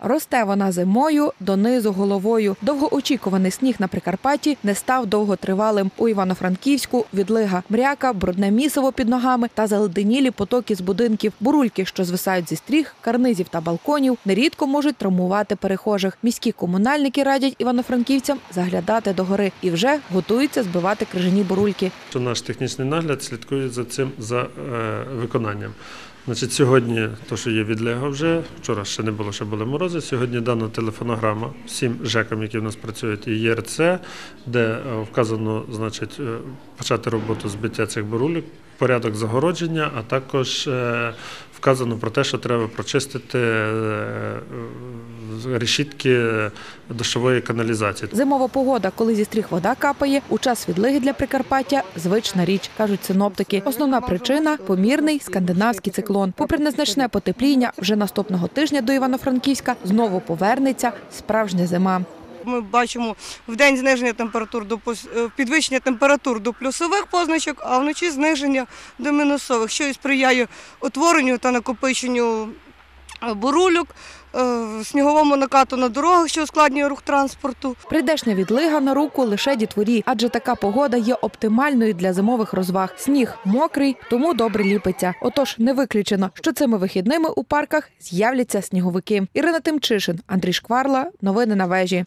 Росте вона зимою донизу головою. Довгоочікуваний сніг на Прикарпатті не став довготривалим. У Івано-Франківську відлига, мряка, брудне місиво під ногами та заледенілі потоки з будинків. Бурульки, що звисають зі стріх, карнизів та балконів, нерідко можуть травмувати перехожих. Міські комунальники радять івано-франківцям заглядати до гори і вже готуються збивати крижані бурульки. наш технічний нагляд слідкує за цим за е, виконанням. Значить, сьогодні, то, що є відлега вже, вчора ще не було, ще були морози. Сьогодні дана телефонограма всім ЖЕКам, які в нас працюють, і ЄРЦ, де е, вказано значить, е, почати роботу збиття цих бурулів, порядок загородження, а також е, вказано про те, що треба прочистити решітки дощової каналізації. Зимова погода, коли зі стріх вода капає, у час відлиги для Прикарпаття звична річ, кажуть синоптики. Основна причина помірний скандинавський циклон. Попри незначне потепління, вже наступного тижня до Івано-Франківська знову повернеться справжня зима. Ми бачимо в день зниження температур до е, підвищення температур до плюсових позначок, а вночі зниження до мінусових, що і сприяє утворенню та накопиченню е, бурульок, е, сніговому накату на дорогах, що ускладнює рух транспорту. Прийдешня відлига на руку лише дітворі, адже така погода є оптимальною для зимових розваг. Сніг мокрий, тому добре ліпиться. Отож, не виключено, що цими вихідними у парках з'являться сніговики. Ірина Тимчишин, Андрій Шкварла. Новини на вежі.